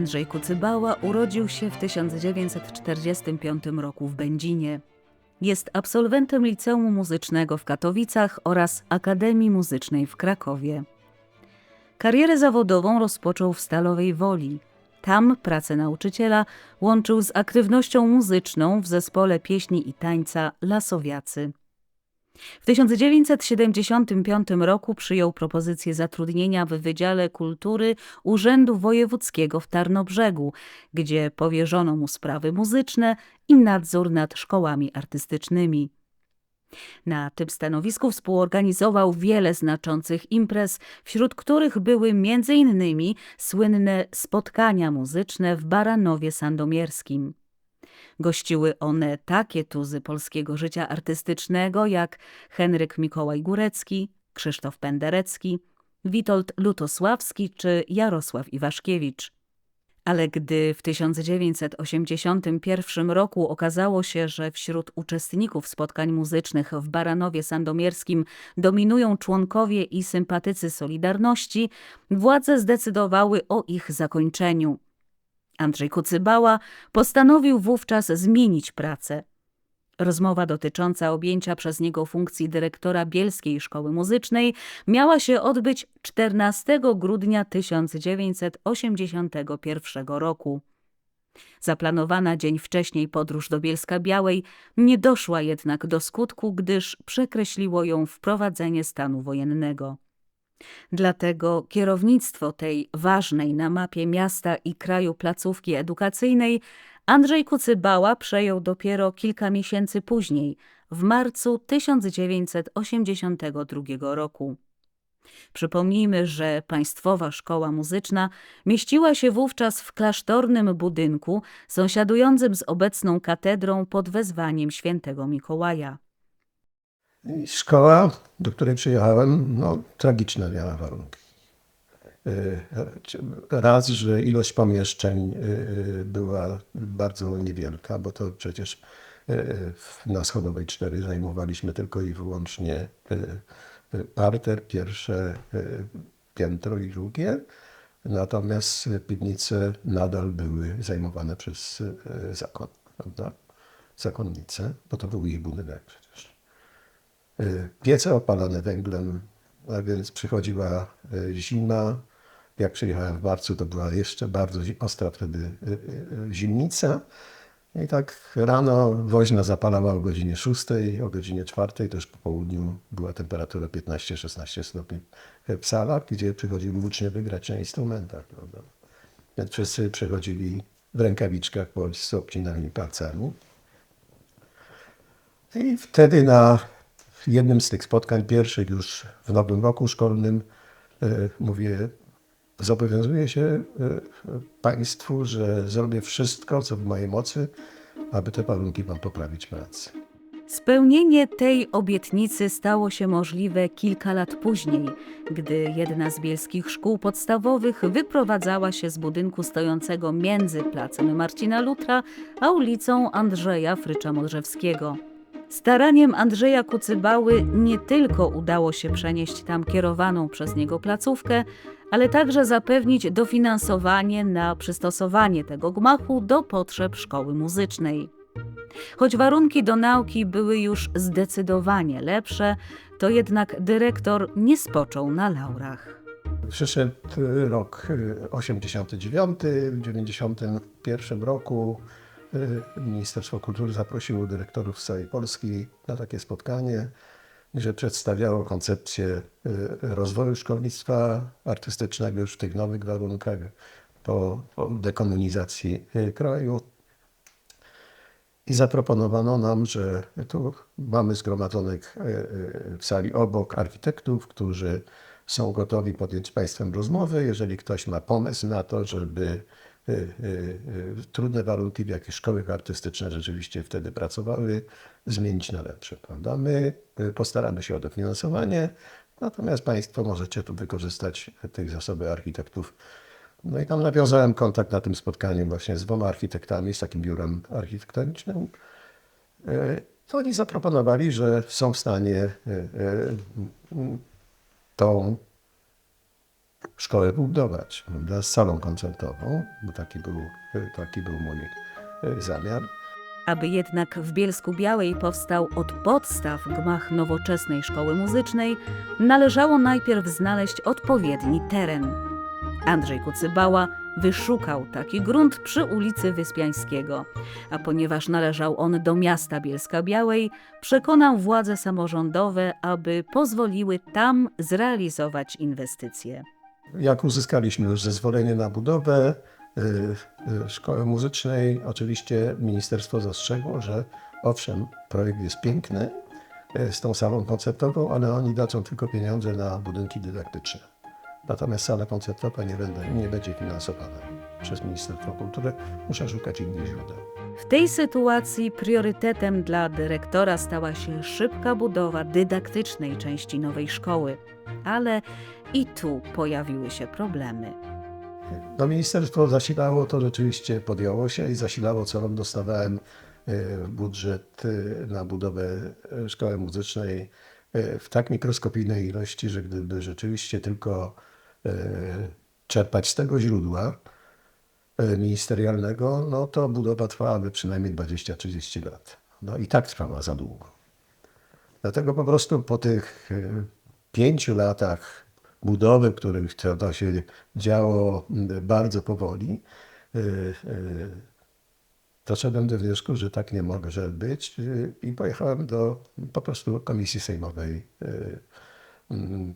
Andrzej Kucybała urodził się w 1945 roku w Będzinie. Jest absolwentem Liceum Muzycznego w Katowicach oraz Akademii Muzycznej w Krakowie. Karierę zawodową rozpoczął w Stalowej Woli. Tam pracę nauczyciela łączył z aktywnością muzyczną w zespole pieśni i tańca Lasowiacy. W 1975 roku przyjął propozycję zatrudnienia w Wydziale Kultury Urzędu Wojewódzkiego w Tarnobrzegu, gdzie powierzono mu sprawy muzyczne i nadzór nad szkołami artystycznymi. Na tym stanowisku współorganizował wiele znaczących imprez, wśród których były m.in. słynne spotkania muzyczne w Baranowie Sandomierskim. Gościły one takie tuzy polskiego życia artystycznego jak Henryk Mikołaj Górecki, Krzysztof Penderecki, Witold Lutosławski czy Jarosław Iwaszkiewicz. Ale gdy w 1981 roku okazało się, że wśród uczestników spotkań muzycznych w Baranowie Sandomierskim dominują członkowie i sympatycy Solidarności, władze zdecydowały o ich zakończeniu. Andrzej Kucybała postanowił wówczas zmienić pracę. Rozmowa dotycząca objęcia przez niego funkcji dyrektora Bielskiej Szkoły Muzycznej miała się odbyć 14 grudnia 1981 roku. Zaplanowana dzień wcześniej podróż do Bielska Białej nie doszła jednak do skutku, gdyż przekreśliło ją wprowadzenie stanu wojennego. Dlatego kierownictwo tej ważnej na mapie miasta i kraju placówki edukacyjnej Andrzej Kucybała przejął dopiero kilka miesięcy później, w marcu 1982 roku. Przypomnijmy, że Państwowa Szkoła Muzyczna mieściła się wówczas w klasztornym budynku sąsiadującym z obecną katedrą pod wezwaniem świętego Mikołaja. Szkoła, do której przyjechałem, no, tragiczne miała warunki. Y, Raz, że ilość pomieszczeń y, była bardzo niewielka, bo to przecież y, na Schodowej 4 zajmowaliśmy tylko i wyłącznie y, y, parter, pierwsze y, piętro i drugie. Natomiast piwnice nadal były zajmowane przez y, zakon, prawda? Zakonnice, bo to był ich budynek. Y, Piece opalane węglem, a więc przychodziła y, zima. Jak przyjechałem w marcu, to była jeszcze bardzo ostra wtedy y, y, zimnica. I tak rano woźna zapalała o godzinie 6, o godzinie 4, też po południu była temperatura 15-16 stopni w salach, gdzie przychodzili uczniowie grać na instrumentach. Prawda? Więc wszyscy przychodzili w rękawiczkach z obcinanymi palcami. I wtedy na jednym z tych spotkań, pierwszych już w nowym roku szkolnym, e, mówię, zobowiązuję się e, Państwu, że zrobię wszystko, co w mojej mocy, aby te warunki Wam poprawić pracy. Spełnienie tej obietnicy stało się możliwe kilka lat później, gdy jedna z bielskich szkół podstawowych wyprowadzała się z budynku stojącego między placem Marcina Lutra a ulicą Andrzeja Frycza-Modrzewskiego. Staraniem Andrzeja Kucybały nie tylko udało się przenieść tam kierowaną przez niego placówkę, ale także zapewnić dofinansowanie na przystosowanie tego gmachu do potrzeb szkoły muzycznej. Choć warunki do nauki były już zdecydowanie lepsze, to jednak dyrektor nie spoczął na laurach. Przyszedł rok e, 89. W 91 roku Ministerstwo Kultury zaprosiło dyrektorów z całej Polski na takie spotkanie, gdzie przedstawiało koncepcję e, rozwoju szkolnictwa artystycznego już w tych nowych warunkach po, dekomunizacji e, kraju. I zaproponowano nam, że tu mamy zgromadzonych w sali obok architektów, którzy są gotowi podjąć z Państwem rozmowę. Jeżeli ktoś ma pomysł na to, żeby trudne warunki, w jakich szkoły artystyczne rzeczywiście wtedy pracowały, zmienić na lepsze. Prawda? My postaramy się o dofinansowanie, natomiast Państwo możecie tu wykorzystać tych zasoby architektów no i tam nawiązałem kontakt na tym spotkaniu właśnie z dwoma architektami, z takim biurem architektonicznym. To oni zaproponowali, że są w stanie tą szkołę budować, prawda, z salą koncertową, bo taki był, taki był mój e, zamiar. Aby jednak w Bielsku Białej powstał od podstaw gmach nowoczesnej szkoły muzycznej, należało najpierw znaleźć odpowiedni teren. Andrzej Kucybała wyszukał taki grunt przy ulicy Wyspiańskiego, a ponieważ należał on do miasta Bielska Białej, przekonał władze samorządowe, aby pozwoliły tam zrealizować inwestycje. Jak uzyskaliśmy już zezwolenie na budowę y, y, szkoły muzycznej, oczywiście ministerstwo zastrzegło, że owszem, projekt jest piękny y, z tą salą koncertową, ale oni dadzą tylko pieniądze na budynki dydaktyczne. Natomiast sala koncertowa nie, będę, nie będzie finansowana przez Ministerstwo Kultury. Muszę szukać innych źródeł. W tej sytuacji priorytetem dla dyrektora stała się szybka budowa dydaktycznej części nowej szkoły, ale i tu pojawiły się problemy. No, ministerstwo zasilało, to rzeczywiście podjęło się i zasilało, co rok dostawałem e, budżet e, na budowę e, szkoły muzycznej w tak mikroskopijnej ilości, że gdyby rzeczywiście tylko czerpać z tego źródła e, ministerialnego, no to budowa trwałaby przynajmniej 20-30 lat. No i tak trwała za długo. Dlatego po prostu po tych e, pięciu latach budowy, w których to, się działo bardzo powoli, e, e, doszedłem do wniosku, że tak nie może być e, i pojechałem do po prostu komisji sejmowej.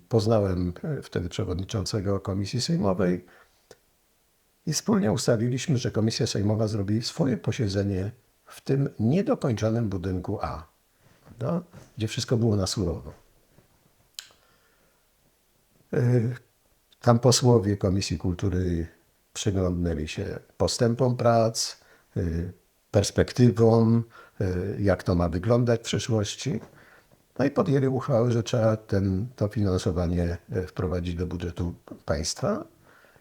Poznałem wtedy przewodniczącego komisji sejmowej i wspólnie ustaliliśmy, że komisja sejmowa zrobi swoje posiedzenie w tym niedokończonym budynku A, prawda? gdzie wszystko było na surowo. E, Tam posłowie Komisji Kultury przyglądnęli się postępom prac, e, perspektywom, e, jak to ma wyglądać w przyszłości. No i podjęli uchwałę, że trzeba ten, to finansowanie e, wprowadzić do budżetu państwa.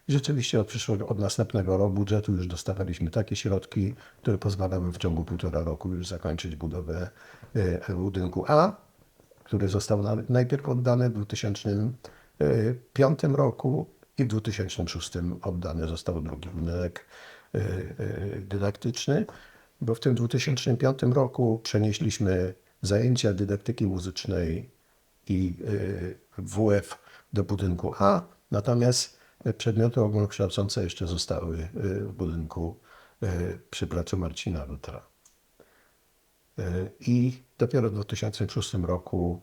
I rzeczywiście od, przyszłego, od następnego roku budżetu już dostawaliśmy takie środki, które pozwalały w ciągu półtora roku już zakończyć budowę e, budynku A, który został na, najpierw oddany w 2005 roku i w 2006 oddany został drugi budynek e, dydaktyczny, bo w tym 2005 roku przenieśliśmy zajęcia dydaktyki muzycznej i e, WF do budynku A, natomiast przedmioty ogólnokształcące jeszcze zostały e, w budynku e, przy placu Marcina Lutra. I dopiero w 2006 roku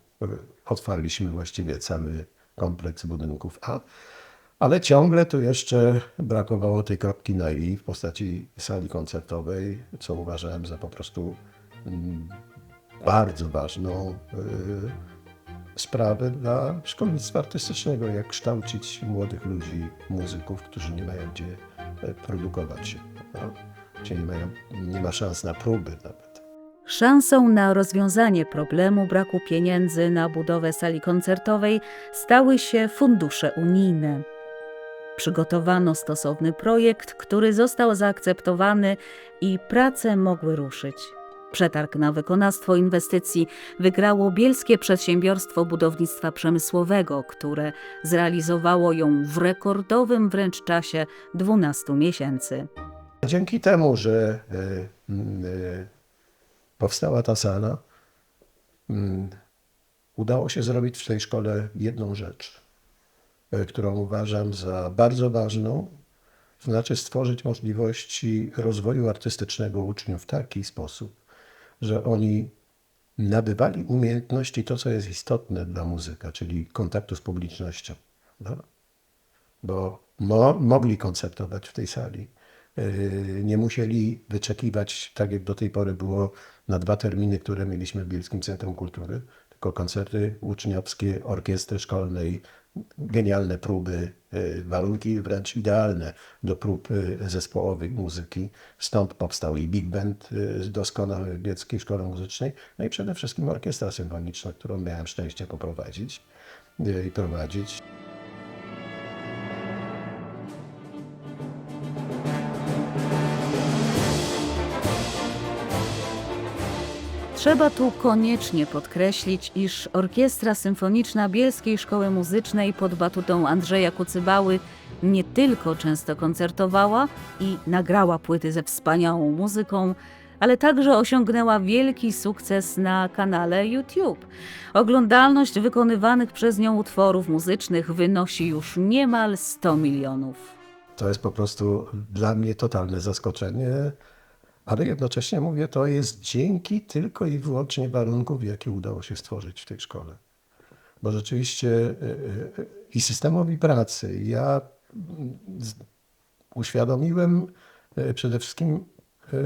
otwarliśmy właściwie cały kompleks budynków A, ale ciągle tu jeszcze brakowało tej kropki na i w postaci sali koncertowej, co uważałem za po prostu mm, bardzo ważną e, sprawę dla szkolnictwa artystycznego, jak kształcić młodych ludzi, muzyków, którzy nie mają gdzie e, produkować się, prawda? gdzie nie, mają, nie ma szans na próby nawet. Szansą na rozwiązanie problemu braku pieniędzy na budowę sali koncertowej stały się fundusze unijne. Przygotowano stosowny projekt, który został zaakceptowany i prace mogły ruszyć. Przetarg na wykonawstwo inwestycji wygrało Bielskie Przedsiębiorstwo Budownictwa Przemysłowego, które zrealizowało ją w rekordowym wręcz czasie 12 miesięcy. Dzięki temu, że m, e, powstała ta sala, m, udało się zrobić w tej szkole jedną rzecz, e, którą uważam za bardzo ważną, to znaczy stworzyć możliwości rozwoju artystycznego uczniów w taki sposób, że oni nabywali umiejętności, to co jest istotne dla muzyka, czyli kontaktu z publicznością. prawda? bo mo, mogli koncertować w tej sali. Yy, Nie musieli wyczekiwać, tak jak do tej pory było, na dwa terminy, które mieliśmy w Bielskim Centrum Kultury, koncerty uczniowskie, orkiestry szkolnej, genialne próby, yy, warunki wręcz idealne do prób yy, zespołowych muzyki. Stąd powstał i Big Band yy, doskonały w Bielskiej Szkole Muzycznej, no i przede wszystkim orkiestra symfoniczna, którą miałem szczęście poprowadzić i prowadzić. Trzeba tu koniecznie podkreślić, iż Orkiestra Symfoniczna Bielskiej Szkoły Muzycznej pod batutą Andrzeja Kucybały nie tylko często koncertowała i nagrała płyty ze wspaniałą muzyką, ale także osiągnęła wielki sukces na kanale YouTube. Oglądalność wykonywanych przez nią utworów muzycznych wynosi już niemal 100 milionów. To jest po prostu dla mnie totalne zaskoczenie, ale jednocześnie mówię, to jest dzięki tylko i wyłącznie warunków, jakie udało się stworzyć w tej szkole. Bo rzeczywiście y, y, i systemowi pracy, ja uświadomiłem przede wszystkim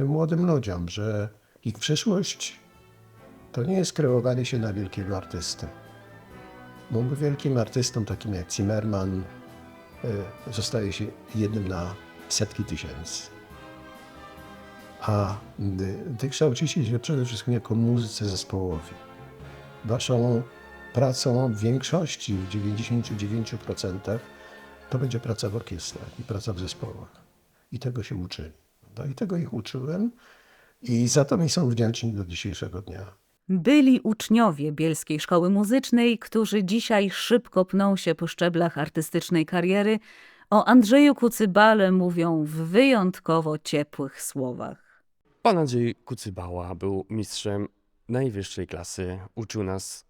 młodym ludziom, że ich przyszłość to nie jest kreowanie się na wielkiego artystę. Bo wielkim artystą, takim jak Zimmerman, zostaje się jednym na setki tysięcy. A ty kształcicie się przede wszystkim jako muzycy zespołowi. Waszą pracą w większości, w 99% to będzie praca w orkiestrach i praca w zespołach. I tego się uczyli. No i tego ich uczyłem i za to mi są wdzięczni do dzisiejszego dnia. Byli uczniowie Bielskiej Szkoły Muzycznej, którzy dzisiaj szybko pną się po szczeblach artystycznej kariery, o Andrzeju Kucybale mówią w wyjątkowo ciepłych słowach. Pan Andrzej Kucybała był mistrzem najwyższej klasy. Uczył nas,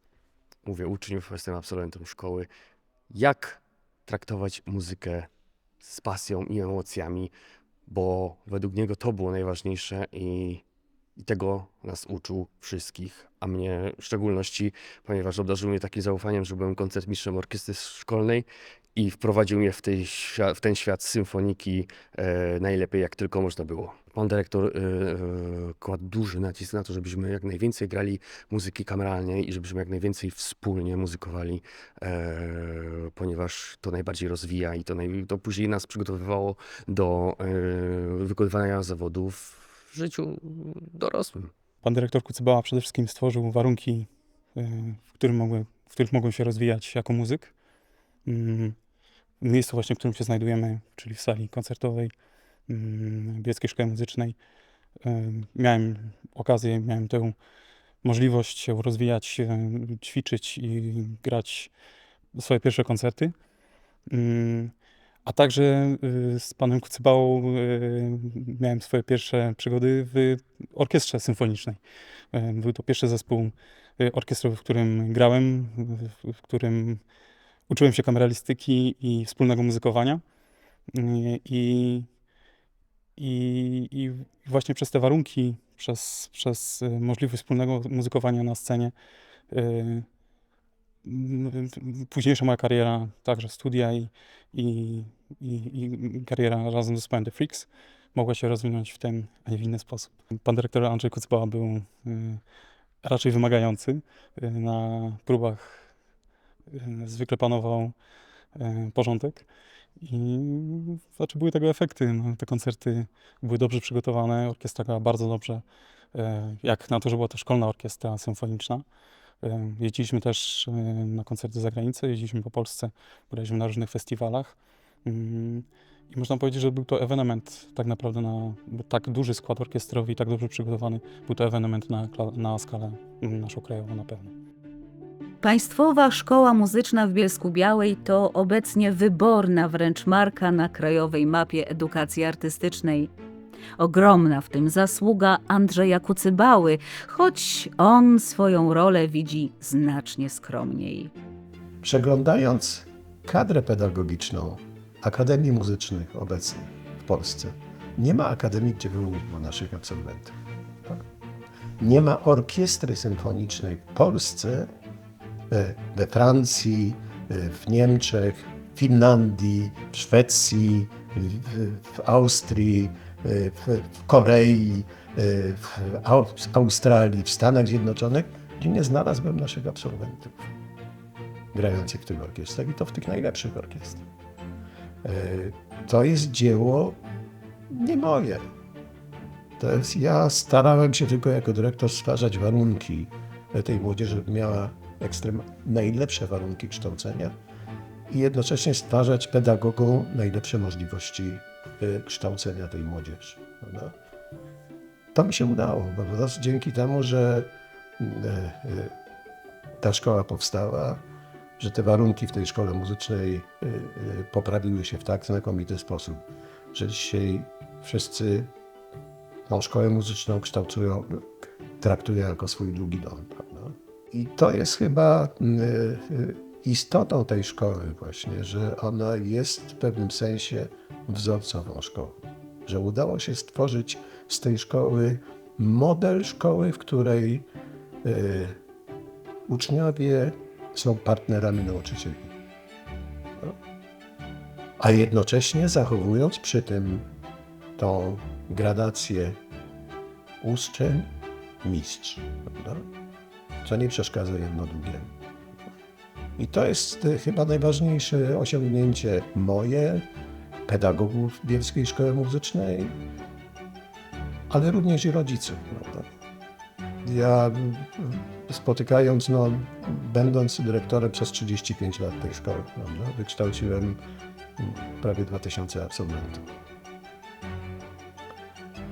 mówię uczniów, jestem absolwentem szkoły, jak traktować muzykę z pasją i emocjami, bo według niego to było najważniejsze i, i tego nas uczył wszystkich, a mnie w szczególności, ponieważ obdarzył mnie takim zaufaniem, że byłem koncertmistrzem orkiestry szkolnej i wprowadził mnie w, tej, w ten świat symfoniki e, najlepiej jak tylko można było. Pan dyrektor e, e, kładł duży nacisk na to, żebyśmy jak najwięcej grali muzyki kameralnej i żebyśmy jak najwięcej wspólnie muzykowali, e, ponieważ to najbardziej rozwija i to, naj, to później nas przygotowywało do e, wykonywania zawodów w życiu dorosłym. Pan dyrektor Kucybała przede wszystkim stworzył warunki, y, w, którym mogły, w których mogłem się rozwijać jako muzyk. Mm, W miejscu właśnie, w którym się znajdujemy, czyli w sali koncertowej mm, Bielskiej Szkoły Muzycznej, y, miałem okazję, miałem tę możliwość się rozwijać, y, ćwiczyć i grać swoje pierwsze koncerty. Mm, A także y, z panem Kucybałą y, miałem swoje pierwsze przygody w orkiestrze symfonicznej. Był to pierwszy zespół e, orkiestrowy, w którym grałem, w- którym uczyłem się kameralistyki i wspólnego muzykowania. I, i, i właśnie przez te warunki, przez, przez e, możliwość wspólnego muzykowania na scenie, m, późniejsza moja kariera, także studia i, i, i, kariera razem z zespołem The Freaks mogła się rozwinąć w ten, a nie w inny sposób. Pan dyrektor Andrzej Kucbała był y, raczej wymagający. Y, na próbach y, zwykle panował y, porządek i znaczy były tego efekty. No, te koncerty były dobrze przygotowane, orkiestra grała bardzo dobrze, y, jak na to, że była to szkolna orkiestra symfoniczna. Y, Jeździliśmy też y, na koncerty za granicę, jeździliśmy po Polsce, graliśmy na różnych festiwalach. Mm, i można powiedzieć, że był to ewenement tak naprawdę na tak duży skład orkiestrowy i tak dobrze przygotowany. Był to ewenement na, na skalę mm, naszą krajową na pewno. Państwowa Szkoła Muzyczna w Bielsku Białej to obecnie wyborna wręcz marka na krajowej mapie edukacji artystycznej. Ogromna w tym zasługa Andrzeja Kucybały, choć on swoją rolę widzi znacznie skromniej. Przeglądając kadrę pedagogiczną Akademii Muzycznych obecnych w Polsce, nie ma akademii, gdzie by było naszych absolwentów. Nie ma orkiestry symfonicznej w Polsce, we Francji, e, w Niemczech, w Finlandii, w Szwecji, w, Austrii, e, w, Korei, e, w Au- w Australii, w Stanach Zjednoczonych, gdzie nie znalazłbym naszych absolwentów grających w tych orkiestrach i to w tych najlepszych orkiestrach. E, To jest dzieło nie moje. To jest, ja starałem się tylko jako dyrektor stwarzać warunki tej młodzieży, żeby miała ekstrem, najlepsze warunki kształcenia i jednocześnie stwarzać pedagogom najlepsze możliwości e, kształcenia tej młodzieży. prawda? To mi się udało, po prostu dzięki temu, że e, ta szkoła powstała, że te warunki w tej szkole muzycznej e, e, poprawiły się w tak znakomity sposób, że dzisiaj wszyscy tą szkołę muzyczną kształtują, traktują jako swój drugi dom. I to jest chyba mm, e, istotą tej szkoły właśnie, że ona jest w pewnym sensie wzorcową szkołą. Że udało się stworzyć z tej szkoły model szkoły, w której e, uczniowie są partnerami nauczycieli. A jednocześnie zachowując przy tym tą gradację uczeń, mistrz. Prawda? Co nie przeszkadza jedno drugiemu. I to jest e, chyba najważniejsze osiągnięcie moje, pedagogów Bielskiej Szkoły Muzycznej, ale również i rodziców. Prawda? Ja mm, spotykając, no, będąc dyrektorem przez 35 lat tej szkoły, prawda, wykształciłem prawie 2000 absolwentów.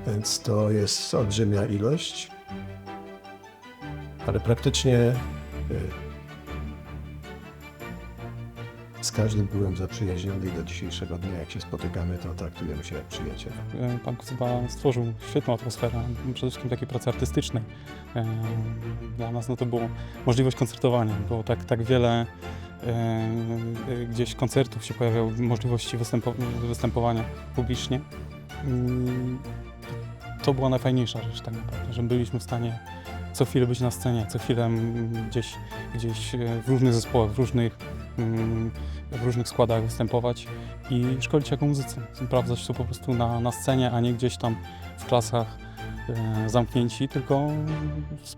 Więc to jest olbrzymia ilość, ale praktycznie y, z każdym byłem zaprzyjaźniony i do dzisiejszego dnia, jak się spotykamy, to traktujemy się jak przyjaciele. E, Pan Kucyba stworzył świetną atmosferę, przede wszystkim takiej pracy artystycznej. Dla nas no to było możliwość koncertowania, było tak, tak wiele e, e, gdzieś koncertów się pojawiało, możliwości występo, występowania publicznie. To była najfajniejsza rzecz tak naprawdę, że byliśmy w stanie co chwilę być na scenie, co chwilę mm, gdzieś, gdzieś e, w różnych zespołach, w różnych, mm, w różnych składach występować i szkolić jako muzycy. Sprawdzać to po prostu na, na scenie, a nie gdzieś tam w klasach e, zamknięci, tylko z,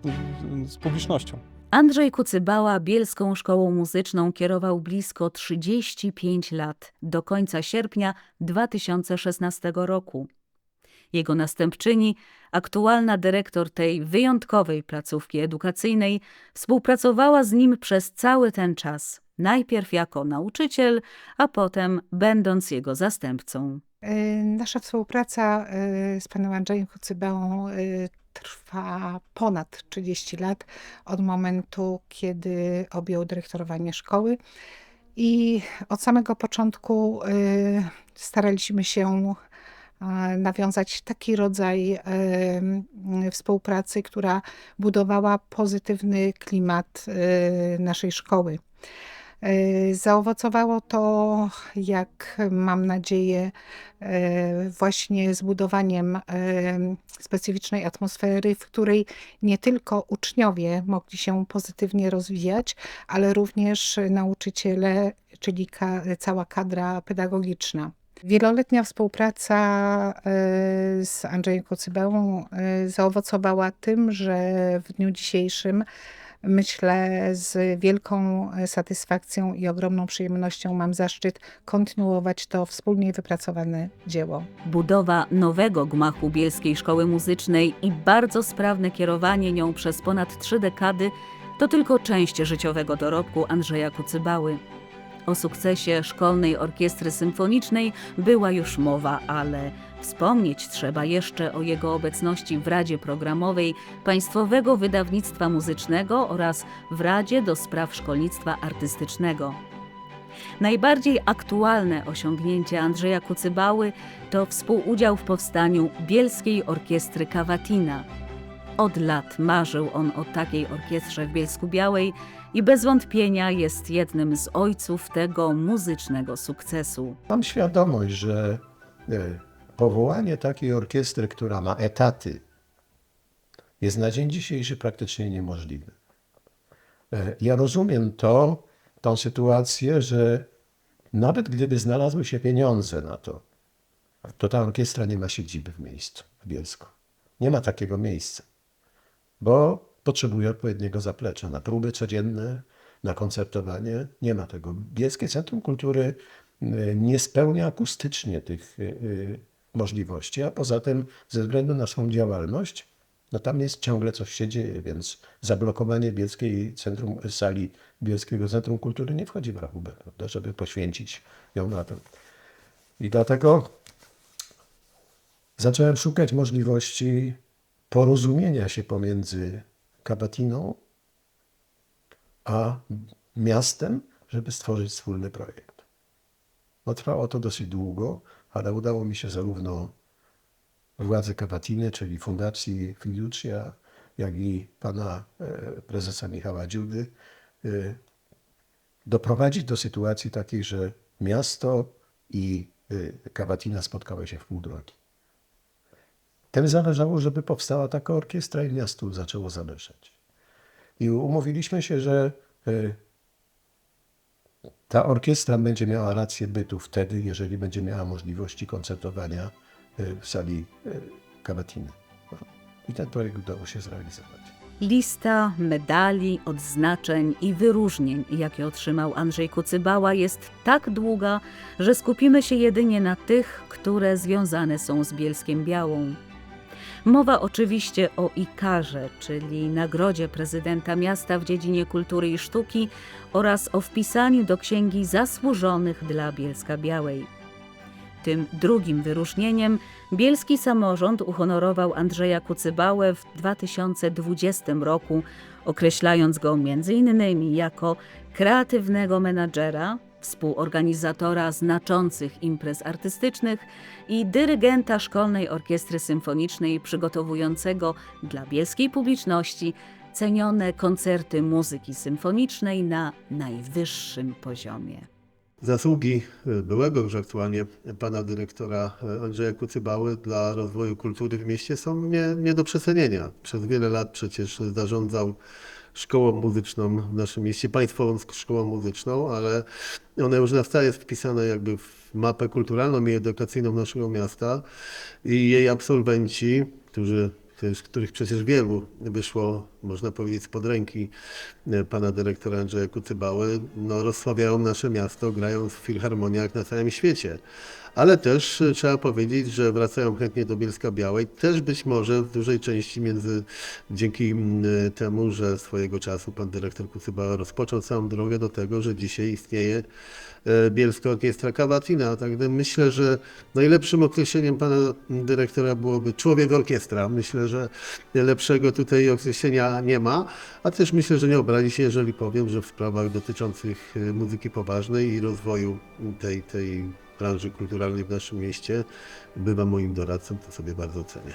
z publicznością. Andrzej Kucybała Bielską Szkołą Muzyczną kierował blisko 35 lat, do końca sierpnia 2016 roku. Jego następczyni, aktualna dyrektor tej wyjątkowej placówki edukacyjnej, współpracowała z nim przez cały ten czas, najpierw jako nauczyciel, a potem będąc jego zastępcą. Y, Nasza współpraca y, z panem Andrzejem Kucybałą y, trwa ponad 30 lat od momentu, kiedy objął dyrektorowanie szkoły. I od samego początku staraliśmy się nawiązać taki rodzaj współpracy, która budowała pozytywny klimat e, naszej szkoły. E, Zaowocowało to, jak mam nadzieję, e, właśnie zbudowaniem specyficznej atmosfery, w której nie tylko uczniowie mogli się pozytywnie rozwijać, ale również nauczyciele, czyli cała kadra pedagogiczna. Wieloletnia współpraca e, z Andrzejem Kocybałą e, zaowocowała tym, że w dniu dzisiejszym myślę z wielką satysfakcją i ogromną przyjemnością mam zaszczyt kontynuować to wspólnie wypracowane dzieło. Budowa nowego gmachu Bielskiej Szkoły Muzycznej i bardzo sprawne kierowanie nią przez ponad trzy dekady to tylko część życiowego dorobku Andrzeja Kucybały. O sukcesie Szkolnej Orkiestry Symfonicznej była już mowa, ale wspomnieć trzeba jeszcze o jego obecności w Radzie Programowej Państwowego Wydawnictwa Muzycznego oraz w Radzie do Spraw Szkolnictwa Artystycznego. Najbardziej aktualne osiągnięcie Andrzeja Kucybały to współudział w powstaniu Bielskiej Orkiestry Cavatina. Od lat marzył on o takiej orkiestrze w Bielsku Białej i bez wątpienia jest jednym z ojców tego muzycznego sukcesu. Mam świadomość, że e, powołanie takiej orkiestry, która ma etaty, jest na dzień dzisiejszy praktycznie niemożliwe. E, Ja rozumiem to, tą sytuację, że nawet gdyby znalazły się pieniądze na to, to ta orkiestra nie ma siedziby w miejscu, w Bielsku. Nie ma takiego miejsca, bo potrzebuje odpowiedniego zaplecza na próby codzienne, na koncertowanie. Nie ma tego. Bielskie Centrum Kultury y, nie spełnia akustycznie tych y, y, możliwości, a poza tym ze względu na swoją działalność, no tam jest ciągle coś się dzieje, więc zablokowanie Bielskiej Centrum, sali Bielskiego Centrum Kultury nie wchodzi w rachubę, prawda, żeby poświęcić ją na to. I dlatego zacząłem szukać możliwości porozumienia się pomiędzy Kabatiną, a miastem, żeby stworzyć wspólny projekt. No, trwało to dosyć długo, ale udało mi się zarówno władze Kabatiny, czyli Fundacji Fiducia, jak i pana e, prezesa Michała Dziudy, e, doprowadzić do sytuacji takiej, że miasto i e, Kabatina spotkały się w pół drogi. Tym zależało, żeby powstała taka orkiestra i miastu zaczęło zależeć. I umówiliśmy się, że e, ta orkiestra będzie miała rację bytu wtedy, jeżeli będzie miała możliwości koncertowania e, w sali e, Kabatiny. I ten projekt udało się zrealizować. Lista medali, odznaczeń i wyróżnień, jakie otrzymał Andrzej Kucybała, jest tak długa, że skupimy się jedynie na tych, które związane są z Bielskiem Białą. Mowa oczywiście o Ikarze, czyli nagrodzie prezydenta miasta w dziedzinie kultury i sztuki oraz o wpisaniu do Księgi Zasłużonych dla Bielska Białej. Tym drugim wyróżnieniem bielski samorząd uhonorował Andrzeja Kucybałę w 2020 roku, określając go m.in. jako kreatywnego menadżera, współorganizatora znaczących imprez artystycznych i dyrygenta Szkolnej Orkiestry Symfonicznej przygotowującego dla bielskiej publiczności cenione koncerty muzyki symfonicznej na najwyższym poziomie. Zasługi byłego już aktualnie pana dyrektora Andrzeja Kucybały dla rozwoju kultury w mieście są nie, nie do przecenienia. Przez wiele lat przecież zarządzał szkołą muzyczną w naszym mieście, państwową szkołą muzyczną, ale ona już na stałe jest wpisana jakby w mapę kulturalną i edukacyjną naszego miasta. I jej absolwenci, którzy z których przecież wielu wyszło, można powiedzieć, spod ręki e, pana dyrektora Andrzeja Kucybały, no, rozsławiają nasze miasto, grają w filharmoniach na całym świecie. Ale też e, trzeba powiedzieć, że wracają chętnie do Bielska Białej, też być może w dużej części między dzięki mm, temu, że swojego czasu pan dyrektor Kucybała rozpoczął całą drogę do tego, że dzisiaj istnieje e, Bielska Orkiestra Kabatina. Także myślę, że najlepszym określeniem pana dyrektora byłoby człowiek orkiestra. Myślę, że lepszego tutaj określenia nie ma, a też myślę, że nie obrazi się, jeżeli powiem, że w sprawach dotyczących e, muzyki poważnej i rozwoju tej, tej branży kulturalnej w naszym mieście bywa moim doradcą, to sobie bardzo cenię.